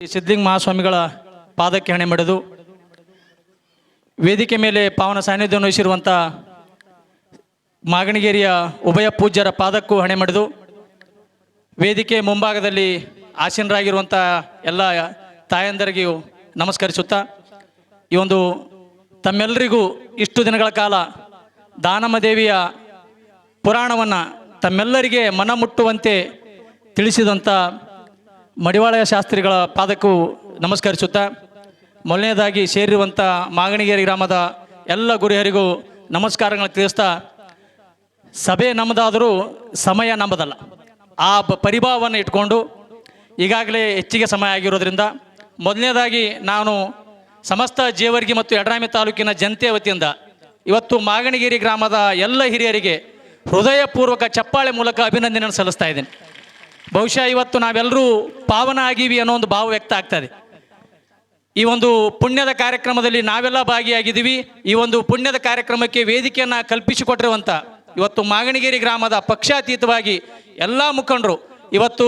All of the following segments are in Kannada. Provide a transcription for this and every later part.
ಈ ಸಿದ್ಧಲಿಂಗ ಮಹಾಸ್ವಾಮಿಗಳ ಪಾದಕ್ಕೆ ಹಣೆ ಮಾಡಿದು ವೇದಿಕೆ ಮೇಲೆ ಪಾವನ ಸಾನ್ನಿಧ್ಯವನ್ನು ವಹಿಸಿರುವಂಥ ಮಾಗಣಗೇರಿಯ ಉಭಯ ಪೂಜ್ಯರ ಪಾದಕ್ಕೂ ಹಣೆ ಮಾಡಿದು ವೇದಿಕೆ ಮುಂಭಾಗದಲ್ಲಿ ಆಸೀನರಾಗಿರುವಂಥ ಎಲ್ಲ ತಾಯಂದರಿಗೂ ನಮಸ್ಕರಿಸುತ್ತಾ, ಈ ಒಂದು ತಮ್ಮೆಲ್ಲರಿಗೂ ಇಷ್ಟು ದಿನಗಳ ಕಾಲ ದಾನಮ್ಮ ದೇವಿಯ ಪುರಾಣವನ್ನು ತಮ್ಮೆಲ್ಲರಿಗೆ ಮನ ಮುಟ್ಟುವಂತೆ ತಿಳಿಸಿದಂಥ ಮಡಿವಾಳ ಶಾಸ್ತ್ರಿಗಳ ಪಾದಕ್ಕೂ ನಮಸ್ಕರಿಸುತ್ತಾ, ಮೊದಲನೇದಾಗಿ ಸೇರಿರುವಂಥ ಮಾಗಣಿಗೇರಿ ಗ್ರಾಮದ ಎಲ್ಲ ಗುರಿಯರಿಗೂ ನಮಸ್ಕಾರಗಳನ್ನು ತಿಳಿಸ್ತಾ, ಸಭೆ ನಮ್ಮದಾದರೂ ಸಮಯ ನಮ್ಮದಲ್ಲ. ಆ ಪರಿಭಾವವನ್ನು ಇಟ್ಕೊಂಡು ಈಗಾಗಲೇ ಹೆಚ್ಚಿಗೆ ಸಮಯ ಆಗಿರೋದ್ರಿಂದ, ಮೊದಲನೇದಾಗಿ ನಾನು ಸಮಸ್ತ ಜೇವರ್ಗಿ ಮತ್ತು ಎಡರಾಮಿ ತಾಲೂಕಿನ ಜನತೆ ವತಿಯಿಂದ ಇವತ್ತು ಮಾಗಣಗಿರಿ ಗ್ರಾಮದ ಎಲ್ಲ ಹಿರಿಯರಿಗೆ ಹೃದಯಪೂರ್ವಕ ಚಪ್ಪಾಳೆ ಮೂಲಕ ಅಭಿನಂದನೆಯನ್ನು ಸಲ್ಲಿಸ್ತಾ ಇದ್ದೇನೆ. ಬಹುಶಃ ಇವತ್ತು ನಾವೆಲ್ಲರೂ ಪಾವನ ಆಗೀವಿ ಅನ್ನೋ ಒಂದು ಭಾವ ವ್ಯಕ್ತ ಆಗ್ತದೆ ಈ ಒಂದು ಪುಣ್ಯದ ಕಾರ್ಯಕ್ರಮದಲ್ಲಿ ನಾವೆಲ್ಲ ಭಾಗಿಯಾಗಿದ್ದೀವಿ. ಈ ಒಂದು ಪುಣ್ಯದ ಕಾರ್ಯಕ್ರಮಕ್ಕೆ ವೇದಿಕೆಯನ್ನು ಕಲ್ಪಿಸಿಕೊಟ್ಟಿರುವಂಥ ಇವತ್ತು ಮಾಗಣಗಿರಿ ಗ್ರಾಮದ ಪಕ್ಷಾತೀತವಾಗಿ ಎಲ್ಲ ಮುಖಂಡರು, ಇವತ್ತು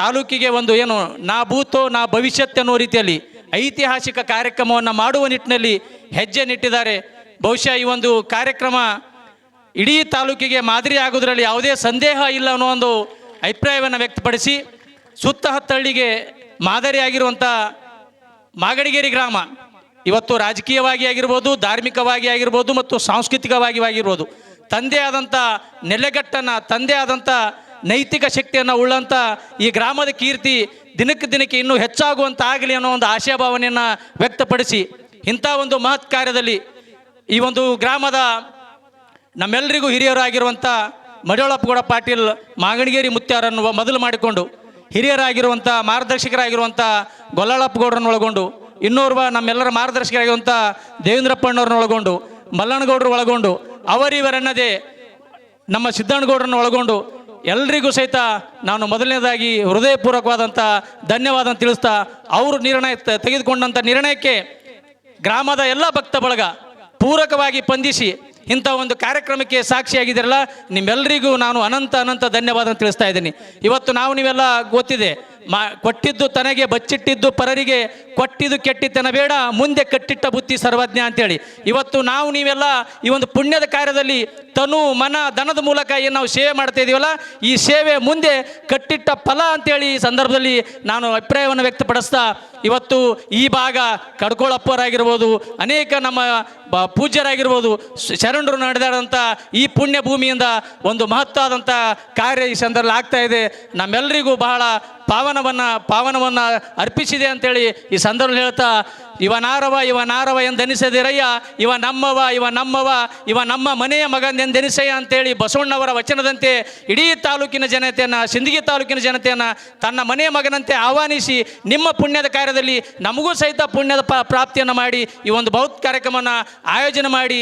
ತಾಲೂಕಿಗೆ ಒಂದು ಏನು ನಾ ಭೂತೋ ನಾ ಭವಿಷ್ಯತ್ ಅನ್ನೋ ರೀತಿಯಲ್ಲಿ ಐತಿಹಾಸಿಕ ಕಾರ್ಯಕ್ರಮವನ್ನು ಮಾಡುವ ನಿಟ್ಟಿನಲ್ಲಿ ಹೆಜ್ಜೆ ನಿಟ್ಟಿದ್ದಾರೆ. ಬಹುಶಃ ಈ ಒಂದು ಕಾರ್ಯಕ್ರಮ ಇಡೀ ತಾಲೂಕಿಗೆ ಮಾದರಿ ಆಗೋದ್ರಲ್ಲಿ ಯಾವುದೇ ಸಂದೇಹ ಇಲ್ಲ ಅನ್ನೋ ಒಂದು ಅಭಿಪ್ರಾಯವನ್ನು ವ್ಯಕ್ತಪಡಿಸಿ ಸುತ್ತ ಹತ್ತಳ್ಳಿಗೆ ಮಾದರಿಯಾಗಿರುವಂಥ ಮಾಗಡಿಗೇರಿ ಗ್ರಾಮ ಇವತ್ತು ರಾಜಕೀಯವಾಗಿ ಆಗಿರ್ಬೋದು, ಧಾರ್ಮಿಕವಾಗಿ ಆಗಿರ್ಬೋದು ಮತ್ತು ಸಾಂಸ್ಕೃತಿಕವಾಗಿ ಆಗಿರ್ಬೋದು, ತಂದೆ ಆದಂಥ ನೆಲೆಗಟ್ಟನ್ನು, ತಂದೆ ಆದಂಥ ನೈತಿಕ ಶಕ್ತಿಯನ್ನು ಉಳ್ಳಂಥ ಈ ಗ್ರಾಮದ ಕೀರ್ತಿ ದಿನಕ್ಕೆ ದಿನಕ್ಕೆ ಇನ್ನೂ ಹೆಚ್ಚಾಗುವಂತ ಆಗಲಿ ಅನ್ನೋ ಒಂದು ಆಶಾಭಾವನೆಯನ್ನು ವ್ಯಕ್ತಪಡಿಸಿ ಇಂಥ ಒಂದು ಮಹತ್ ಕಾರ್ಯದಲ್ಲಿ ಈ ಒಂದು ಗ್ರಾಮದ ನಮ್ಮೆಲ್ಲರಿಗೂ ಹಿರಿಯರಾಗಿರುವಂಥ ಮಡಿಯೊಳಪ್ಪಗೌಡ ಪಾಟೀಲ್, ಮಾಗಣಗೇರಿ ಮುತ್ಯಾರನ್ನು ಮೊದಲು ಮಾಡಿಕೊಂಡು ಹಿರಿಯರಾಗಿರುವಂಥ ಮಾರ್ಗದರ್ಶಕರಾಗಿರುವಂಥ ಗೊಲ್ಲಪ್ಪಗೌಡರನ್ನು ಒಳಗೊಂಡು, ಇನ್ನೋರ್ವ ನಮ್ಮೆಲ್ಲರ ಮಾರ್ಗದರ್ಶಕರಾಗಿರುವಂಥ ದೇವೇಂದ್ರಪ್ಪಣ್ಣವ್ರನ್ನ ಒಳಗೊಂಡು ಮಲ್ಲಣ್ಣಗೌಡರು ಒಳಗೊಂಡು, ಅವರಿವರನ್ನದೇ ನಮ್ಮ ಸಿದ್ದಣ್ಣಗೌಡರನ್ನು ಒಳಗೊಂಡು ಎಲ್ರಿಗೂ ಸಹಿತ ನಾನು ಮೊದಲನೇದಾಗಿ ಹೃದಯಪೂರ್ವಕವಾದಂಥ ಧನ್ಯವಾದ ತಿಳಿಸ್ತಾ, ಅವರು ನಿರ್ಣಯ ತೆಗೆದುಕೊಂಡಂಥ ನಿರ್ಣಯಕ್ಕೆ ಗ್ರಾಮದ ಎಲ್ಲ ಭಕ್ತ ಬಳಗ ಪೂರಕವಾಗಿ ಸ್ಪಂದಿಸಿ ಇಂಥ ಒಂದು ಕಾರ್ಯಕ್ರಮಕ್ಕೆ ಸಾಕ್ಷಿಯಾಗಿದ್ದೀರಲ್ಲ ನಿಮ್ಮೆಲ್ಲರಿಗೂ ನಾನು ಅನಂತ ಅನಂತ ಧನ್ಯವಾದ ತಿಳಿಸ್ತಾ ಇದ್ದೀನಿ. ಇವತ್ತು ನಾವು ನೀವೆಲ್ಲ ಗೊತ್ತಿದೆ ಮಾ ಕೊಟ್ಟಿದ್ದು ತನಗೆ ಬಚ್ಚಿಟ್ಟಿದ್ದು ಪರರಿಗೆ ಕೊಟ್ಟಿದ್ದು ಕೆಟ್ಟಿತನ ಬೇಡ, ಮುಂದೆ ಕಟ್ಟಿಟ್ಟ ಬುತ್ತಿ ಸರ್ವಜ್ಞ ಅಂತೇಳಿ. ಇವತ್ತು ನಾವು ನೀವೆಲ್ಲ ಈ ಒಂದು ಪುಣ್ಯದ ಕಾರ್ಯದಲ್ಲಿ ತನು, ಮನ ದನದ ಮೂಲಕ ಏನು ನಾವು ಸೇವೆ ಮಾಡ್ತಾ ಇದೀವಲ್ಲ, ಈ ಸೇವೆ ಮುಂದೆ ಕಟ್ಟಿಟ್ಟ ಫಲ ಅಂತೇಳಿ ಈ ಸಂದರ್ಭದಲ್ಲಿ ನಾನು ಅಭಿಪ್ರಾಯವನ್ನು ವ್ಯಕ್ತಪಡಿಸ್ತಾ, ಇವತ್ತು ಈ ಭಾಗ ಕಡ್ಕೊಳಪ್ಪರಾಗಿರ್ಬೋದು ಅನೇಕ ನಮ್ಮ ಬ- ಪೂಜ್ಯರಾಗಿರ್ಬೋದು ಶರಣರು ನಡೆದಾದಂಥ ಈ ಪುಣ್ಯ ಭೂಮಿಯಿಂದ ಒಂದು ಮಹತ್ವಾದಂಥ ಕಾರ್ಯ ಈ ಸಂದರ್ಭದಲ್ಲಿ ಆಗ್ತಾ ಇದೆ. ನಮ್ಮೆಲ್ಲರಿಗೂ ಬಹಳ ಪಾವನವನ್ನು ಪಾವನವನ್ನು ಅರ್ಪಿಸಿದೆ ಅಂತೇಳಿ ಈ ಸಂದರ್ಭದಲ್ಲಿ ಹೇಳ್ತಾ ಇವ ನಾರವ ಇವ ನಾರವ ಎಂದೆನಿಸದಿರಯ್ಯ, ಇವ ನಮ್ಮವ ಇವ ನಮ್ಮವ, ಇವ ನಮ್ಮ ಮನೆಯ ಮಗನೆಂದೆನಿಸಯ್ಯ ಅಂತೇಳಿ ಬಸವಣ್ಣವರ ವಚನದಂತೆ ಇಡೀ ತಾಲೂಕಿನ ಜನತೆಯನ್ನು, ಸಿಂದಗಿ ತಾಲೂಕಿನ ಜನತೆಯನ್ನು ತನ್ನ ಮನೆಯ ಮಗನಂತೆ ಆಹ್ವಾನಿಸಿ ನಿಮ್ಮ ಪುಣ್ಯದ ಕಾರ್ಯದಲ್ಲಿ ನಮಗೂ ಸಹಿತ ಪುಣ್ಯದ ಪ್ರಾಪ್ತಿಯನ್ನು ಮಾಡಿ ಈ ಒಂದು ಬೌದ್ಧ ಕಾರ್ಯಕ್ರಮವನ್ನು ಆಯೋಜನೆ ಮಾಡಿ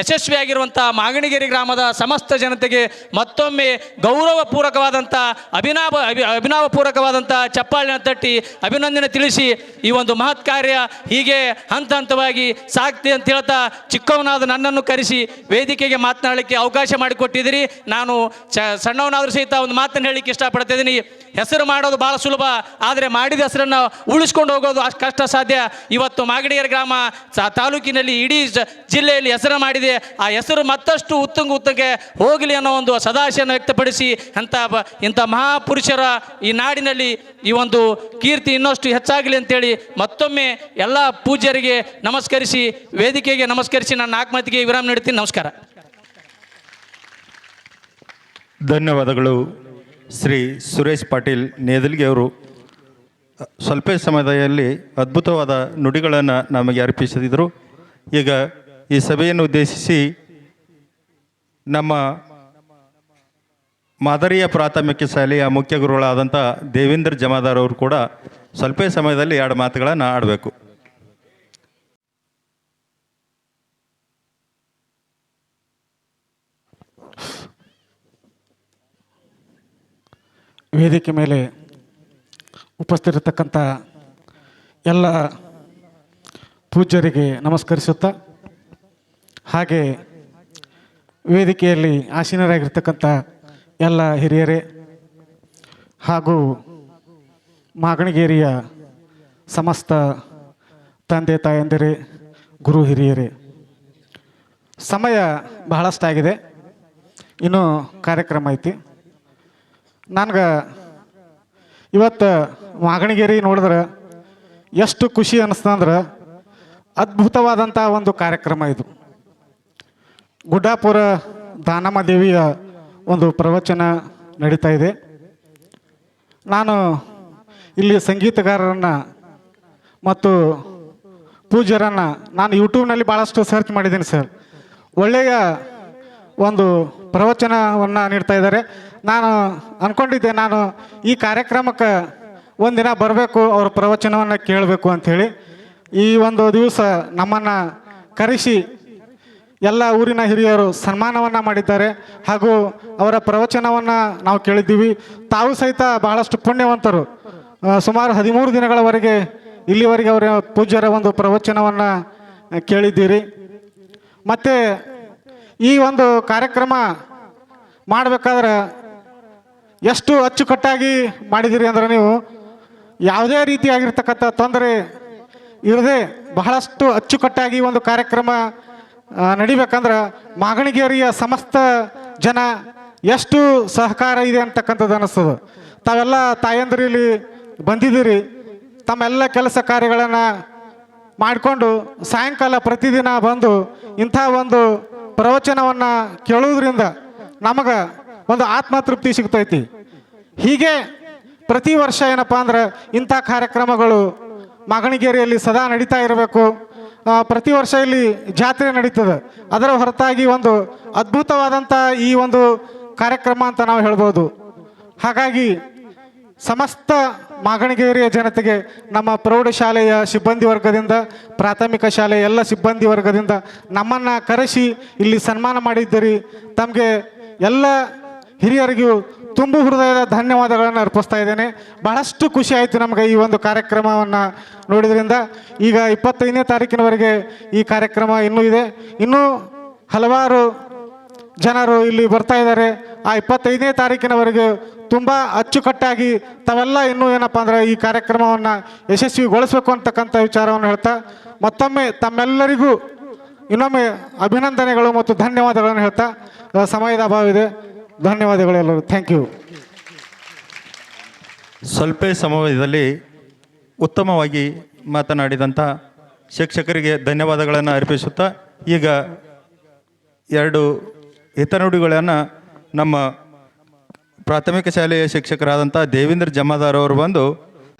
ಯಶಸ್ವಿಯಾಗಿರುವಂಥ ಮಾಗಣಿಗೇರಿ ಗ್ರಾಮದ ಸಮಸ್ತ ಜನತೆಗೆ ಮತ್ತೊಮ್ಮೆ ಗೌರವಪೂರ್ವಕವಾದಂಥ ಅಭಿನವ ಅಭಿ ಅಭಿನವಪೂರ್ವಕವಾದಂಥ ಚಪ್ಪಾಳಿನ ತಟ್ಟಿ ಅಭಿನಂದನೆ ತಿಳಿಸಿ ಈ ಒಂದು ಮಹತ್ ಕಾರ್ಯ ಹೀಗೆ ಹಂತ ಹಂತವಾಗಿ ಸಾಕ್ತಿ ಅಂತ ಹೇಳ್ತಾ ಚಿಕ್ಕವನಾದ ನನ್ನನ್ನು ಕರೆಸಿ ವೇದಿಕೆಗೆ ಮಾತನಾಡಲಿಕ್ಕೆ ಅವಕಾಶ ಮಾಡಿಕೊಟ್ಟಿದ್ದೀರಿ. ನಾನು ಸಣ್ಣವನಾದರೂ ಸಹಿತ ಒಂದು ಮಾತನ್ನು ಹೇಳಲಿಕ್ಕೆ ಇಷ್ಟಪಡ್ತಿದ್ದೀನಿ ಹೆಸರು ಮಾಡೋದು ಭಾಳ ಸುಲಭ, ಆದರೆ ಮಾಡಿದ ಹೆಸರನ್ನು ಉಳಿಸ್ಕೊಂಡು ಹೋಗೋದು ಅಷ್ಟು ಕಷ್ಟ ಸಾಧ್ಯ. ಇವತ್ತು ಮಾಗಡಿಯರ ಗ್ರಾಮ ತಾಲೂಕಿನಲ್ಲಿ ಇಡೀ ಜಿಲ್ಲೆಯಲ್ಲಿ ಹೆಸರು ಮಾಡಿದೆ. ಆ ಹೆಸರು ಮತ್ತಷ್ಟು ಉತ್ತುಂಗ ಉತ್ತಂಗೆ ಹೋಗಲಿ ಅನ್ನೋ ಒಂದು ಸದಾಶಯನ ವ್ಯಕ್ತಪಡಿಸಿ ಅಂಥ ಇಂಥ ಮಹಾಪುರುಷರ ಈ ನಾಡಿನಲ್ಲಿ ಈ ಒಂದು ಕೀರ್ತಿ ಇನ್ನಷ್ಟು ಹೆಚ್ಚಾಗಲಿ ಅಂತೇಳಿ ಮತ್ತೊಮ್ಮೆ ಎಲ್ಲ ಪೂಜ್ಯರಿಗೆ ನಮಸ್ಕರಿಸಿ, ವೇದಿಕೆಗೆ ನಮಸ್ಕರಿಸಿ ನನ್ನ ಮಾತಿಗೆ ವಿರಾಮ ನೀಡ್ತೀನಿ ನಮಸ್ಕಾರ. ಧನ್ಯವಾದಗಳು. ಶ್ರೀ ಸುರೇಶ್ ಪಾಟೀಲ್ ನೇದಲ್ಗಿ ಅವರು ಸ್ವಲ್ಪ ಸಮಯದಲ್ಲಿ ಅದ್ಭುತವಾದ ನುಡಿಗಳನ್ನು ನಮಗೆ ಅರ್ಪಿಸಿದರು ಈಗ ಈ ಸಭೆಯನ್ನು ಉದ್ದೇಶಿಸಿ ನಮ್ಮ ಮಾದರಿಯ ಪ್ರಾಥಮಿಕ ಶಾಲೆಯ ಮುಖ್ಯ ಗುರುಗಳಾದಂಥ ದೇವೇಂದ್ರ ಜಮಾದಾರ್ ಅವರು ಕೂಡ ಸ್ವಲ್ಪ ಸಮಯದಲ್ಲಿ ಎರಡು ಮಾತುಗಳನ್ನು ಆಡಬೇಕು. ವೇದಿಕೆ ಮೇಲೆ ಉಪಸ್ಥಿತಿರತಕ್ಕಂಥ ಎಲ್ಲ ಪೂಜ್ಯರಿಗೆ ನಮಸ್ಕರಿಸುತ್ತಾ, ಹಾಗೆ ವೇದಿಕೆಯಲ್ಲಿ ಆಸೀನರಾಗಿರ್ತಕ್ಕಂಥ ಎಲ್ಲ ಹಿರಿಯರೇ ಹಾಗೂ ಮಾಗಣಗೇರಿಯ ಸಮಸ್ತ ತಂದೆ ತಾಯಂದಿರೇ, ಗುರು ಹಿರಿಯರೇ, ಸಮಯ ಬಹಳಷ್ಟಾಗಿದೆ. ಇನ್ನೂ ಕಾರ್ಯಕ್ರಮ ಐತಿ. ನನಗೆ ಇವತ್ತು ಮಾಗಣಿಗೇರಿ ನೋಡಿದ್ರೆ ಎಷ್ಟು ಖುಷಿ ಅನ್ನಿಸ್ತಂದ್ರೆ ಅದ್ಭುತವಾದಂಥ ಒಂದು ಕಾರ್ಯಕ್ರಮ ಇದು. ಗುಡ್ಡಾಪುರ ದಾನಮ್ಮ ದೇವಿಯ ಒಂದು ಪ್ರವಚನ ನಡೀತಾ ಇದೆ. ನಾನು ಇಲ್ಲಿ ಸಂಗೀತಗಾರರನ್ನು ಮತ್ತು ಪೂಜ್ಯರನ್ನು ನಾನು ಯೂಟ್ಯೂಬ್ನಲ್ಲಿ ಭಾಳಷ್ಟು ಸರ್ಚ್ ಮಾಡಿದ್ದೀನಿ ಸರ್. ಒಳ್ಳೆಯ ಒಂದು ಪ್ರವಚನವನ್ನು ನೀಡ್ತಾ ಇದ್ದಾರೆ. ನಾನು ಅಂದ್ಕೊಂಡಿದ್ದೆ ನಾನು ಈ ಕಾರ್ಯಕ್ರಮಕ್ಕೆ ಒಂದಿನ ಬರಬೇಕು, ಅವ್ರ ಪ್ರವಚನವನ್ನು ಕೇಳಬೇಕು ಅಂಥೇಳಿ. ಈ ಒಂದು ದಿವಸ ನಮ್ಮನ್ನು ಕರೆಸಿ ಎಲ್ಲ ಊರಿನ ಹಿರಿಯರು ಸನ್ಮಾನವನ್ನು ಮಾಡಿದ್ದಾರೆ. ಹಾಗೂ ಅವರ ಪ್ರವಚನವನ್ನು ನಾವು ಕೇಳಿದ್ದೀವಿ. ತಾವು ಸಹಿತ ಬಹಳಷ್ಟು ಪುಣ್ಯವಂತರು. ಸುಮಾರು ಹದಿಮೂರು ದಿನಗಳವರೆಗೆ ಇಲ್ಲಿವರೆಗೆ ಅವರ ಪೂಜ್ಯರ ಒಂದು ಪ್ರವಚನವನ್ನು ಕೇಳಿದ್ದೀರಿ. ಮತ್ತು ಈ ಒಂದು ಕಾರ್ಯಕ್ರಮ ಮಾಡಬೇಕಾದ್ರೆ ಎಷ್ಟು ಅಚ್ಚುಕಟ್ಟಾಗಿ ಮಾಡಿದ್ದೀರಿ ಅಂದ್ರೆ ನೀವು ಯಾವುದೇ ರೀತಿಯಾಗಿರ್ತಕ್ಕಂಥ ತೊಂದರೆ ಇರದೆ ಬಹಳಷ್ಟು ಅಚ್ಚುಕಟ್ಟಾಗಿ ಒಂದು ಕಾರ್ಯಕ್ರಮ ನಡಿಬೇಕಂದ್ರೆ ಮಾಗಣಿಗೇರಿಯ ಸಮಸ್ತ ಜನ ಎಷ್ಟು ಸಹಕಾರ ಇದೆ ಅಂತಕ್ಕಂಥದ್ದು ಅನ್ನಿಸ್ತದೆ. ತಾವೆಲ್ಲ ತಾಯಂದ್ರಿಲಿ ಬಂದಿದ್ದೀರಿ. ತಮ್ಮೆಲ್ಲ ಕೆಲಸ ಕಾರ್ಯಗಳನ್ನು ಮಾಡಿಕೊಂಡು ಸಾಯಂಕಾಲ ಪ್ರತಿದಿನ ಬಂದು ಇಂಥ ಒಂದು ಪ್ರವಚನವನ್ನು ಕೇಳುವುದರಿಂದ ನಮಗೆ ಒಂದು ಆತ್ಮತೃಪ್ತಿ ಸಿಗ್ತೈತಿ. ಹೀಗೆ ಪ್ರತಿ ವರ್ಷ ಏನಪ್ಪ ಅಂದ್ರೆ ಇಂಥ ಕಾರ್ಯಕ್ರಮಗಳು ಮಾಗಣಿಗೇರಿಯಲ್ಲಿ ಸದಾ ನಡೀತಾ ಇರಬೇಕು. ಪ್ರತಿ ವರ್ಷ ಇಲ್ಲಿ ಜಾತ್ರೆ ನಡೀತದೆ. ಅದರ ಹೊರತಾಗಿ ಒಂದು ಅದ್ಭುತವಾದಂಥ ಈ ಒಂದು ಕಾರ್ಯಕ್ರಮ ಅಂತ ನಾವು ಹೇಳ್ಬೋದು. ಹಾಗಾಗಿ ಸಮಸ್ತ ಮಾಗಣಗೇರಿಯ ಜನತೆಗೆ ನಮ್ಮ ಪ್ರೌಢಶಾಲೆಯ ಸಿಬ್ಬಂದಿ ವರ್ಗದಿಂದ, ಪ್ರಾಥಮಿಕ ಶಾಲೆಯ ಎಲ್ಲ ಸಿಬ್ಬಂದಿ ವರ್ಗದಿಂದ ನಮ್ಮನ್ನು ಕರೆಸಿ ಇಲ್ಲಿ ಸನ್ಮಾನ ಮಾಡಿದ್ದೀರಿ. ತಮಗೆ ಎಲ್ಲ ಹಿರಿಯರಿಗೂ ತುಂಬು ಹೃದಯದ ಧನ್ಯವಾದಗಳನ್ನು ಅರ್ಪಿಸ್ತಾ ಇದ್ದೇನೆ. ಬಹಳಷ್ಟು ಖುಷಿ ಆಯಿತು ನಮಗೆ ಈ ಒಂದು ಕಾರ್ಯಕ್ರಮವನ್ನು ನೋಡಿದ್ರಿಂದ. ಈಗ ಇಪ್ಪತ್ತೈದನೇ ತಾರೀಕಿನವರೆಗೆ ಈ ಕಾರ್ಯಕ್ರಮ ಇನ್ನೂ ಇದೆ. ಇನ್ನೂ ಹಲವಾರು ಜನರು ಇಲ್ಲಿ ಬರ್ತಾ ಇದ್ದಾರೆ. ಆ ಇಪ್ಪತ್ತೈದನೇ ತಾರೀಕಿನವರೆಗೆ ತುಂಬ ಅಚ್ಚುಕಟ್ಟಾಗಿ ತಾವೆಲ್ಲ ಇನ್ನೂ ಏನಪ್ಪ ಅಂದ್ರೆ ಈ ಕಾರ್ಯಕ್ರಮವನ್ನು ಯಶಸ್ವಿಗೊಳಿಸಬೇಕು ಅಂತಕ್ಕಂಥ ವಿಚಾರವನ್ನು ಹೇಳ್ತಾ, ಮತ್ತೊಮ್ಮೆ ತಮ್ಮೆಲ್ಲರಿಗೂ ಇನ್ನೊಮ್ಮೆ ಅಭಿನಂದನೆಗಳು ಮತ್ತು ಧನ್ಯವಾದಗಳನ್ನು ಹೇಳ್ತಾ ಸಮಯದ ಅಭಾವ ಇದೆ. ಧನ್ಯವಾದಗಳು ಎಲ್ಲರೂ ಥ್ಯಾಂಕ್ ಯು ಸ್ವಲ್ಪ ಸಮಯದಲ್ಲಿ ಉತ್ತಮವಾಗಿ ಮಾತನಾಡಿದಂಥ ಶಿಕ್ಷಕರಿಗೆ ಧನ್ಯವಾದಗಳನ್ನು ಅರ್ಪಿಸುತ್ತಾ, ಈಗ ಎರಡು ಹಿತನುಡಿಗಳನ್ನು ನಮ್ಮ ಪ್ರಾಥಮಿಕ ಶಾಲೆಯ ಶಿಕ್ಷಕರಾದಂಥ ದೇವೇಂದ್ರ ಜಮಾದಾರ್ ಅವರು ಬಂದು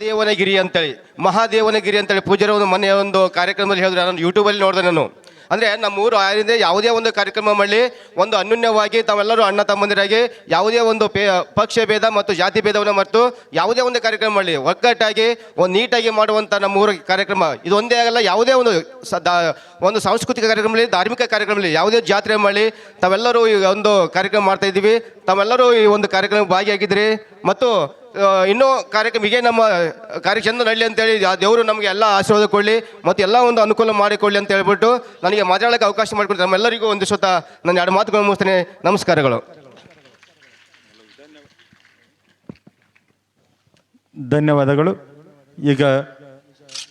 ದೇವನಗಿರಿ ಅಂತೇಳಿ, ಮಹಾದೇವನಗಿರಿ ಅಂತೇಳಿ ಪೂಜಾರ ಒಂದು ಮೊನ್ನೆ ಒಂದು ಕಾರ್ಯಕ್ರಮದಲ್ಲಿ ಹೇಳಿದ್ರೆ. ನಾನು ಯೂಟ್ಯೂಬಲ್ಲಿ ನೋಡಿದೆ ನಾನು. ಅಂದರೆ ನಮ್ಮ ಊರು ಆರಿಂದ ಯಾವುದೇ ಒಂದು ಕಾರ್ಯಕ್ರಮ ಮಾಡಲಿ ಒಂದು ಅನ್ಯೂನ್ಯವಾಗಿ ತಾವೆಲ್ಲರೂ ಅಣ್ಣ ತಮ್ಮಂದಿರಾಗಿ ಯಾವುದೇ ಒಂದು ಪೇ, ಪಕ್ಷ ಭೇದ ಮತ್ತು ಜಾತಿ ಭೇದವನ್ನು ಮರೆತು ಯಾವುದೇ ಒಂದು ಕಾರ್ಯಕ್ರಮ ಮಾಡಲಿ ಒಗ್ಗಟ್ಟಾಗಿ ಒಂದು ನೀಟಾಗಿ ಮಾಡುವಂಥ ನಮ್ಮ ಊರ ಕಾರ್ಯಕ್ರಮ. ಇದು ಒಂದೇ ಆಗಲ್ಲ, ಯಾವುದೇ ಒಂದು ಒಂದು ಸಾಂಸ್ಕೃತಿಕ ಕಾರ್ಯಕ್ರಮದಲ್ಲಿ, ಧಾರ್ಮಿಕ ಕಾರ್ಯಕ್ರಮದಲ್ಲಿ, ಯಾವುದೇ ಜಾತ್ರೆ ಮಾಡಲಿ ತಾವೆಲ್ಲರೂ ಈ ಒಂದು ಕಾರ್ಯಕ್ರಮ ಮಾಡ್ತಾ ಇದ್ದೀವಿ. ತಾವೆಲ್ಲರೂ ಈ ಒಂದು ಕಾರ್ಯಕ್ರಮ ಭಾಗಿಯಾಗಿದ್ದೀರಿ. ಮತ್ತು ಇನ್ನೂ ಕಾರ್ಯಕ್ರಮ ಹೀಗೆ ನಮ್ಮ ಕಾರ್ಯ ಚಂದ ನಡಲಿ ಅಂತೇಳಿ ಆ ದೇವರು ನಮಗೆ ಎಲ್ಲ ಆಶೀರ್ವಾದ ಕೊಡಲಿ ಮತ್ತು ಎಲ್ಲ ಒಂದು ಅನುಕೂಲ ಮಾಡಿಕೊಳ್ಳಿ ಅಂತ ಹೇಳ್ಬಿಟ್ಟು ನನಗೆ ಮಾತಾಡೋಕ್ಕೆ ಅವಕಾಶ ಮಾಡಿಕೊಡ್ತೀನಿ ನಮ್ಮೆಲ್ಲರಿಗೂ ಒಂದು ಸ್ವತಃ ನಾನು ಎರಡು ಮಾತುಗಳು ಮುಗಿಸ್ತೇನೆ. ನಮಸ್ಕಾರಗಳು. ಧನ್ಯವಾದಗಳು. ಈಗ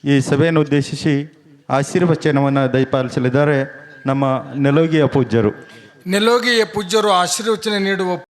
ಈ ಸಭೆಯನ್ನು ಉದ್ದೇಶಿಸಿ ಆಶೀರ್ವಚನವನ್ನು ದಯಪಾಲಿಸಲಿದ್ದಾರೆ ನಮ್ಮ ನೆಲೋಗಿಯ ಪೂಜ್ಯರು. ನೆಲೋಗಿಯ ಪೂಜ್ಯರು ಆಶೀರ್ವಚನೆ ನೀಡುವ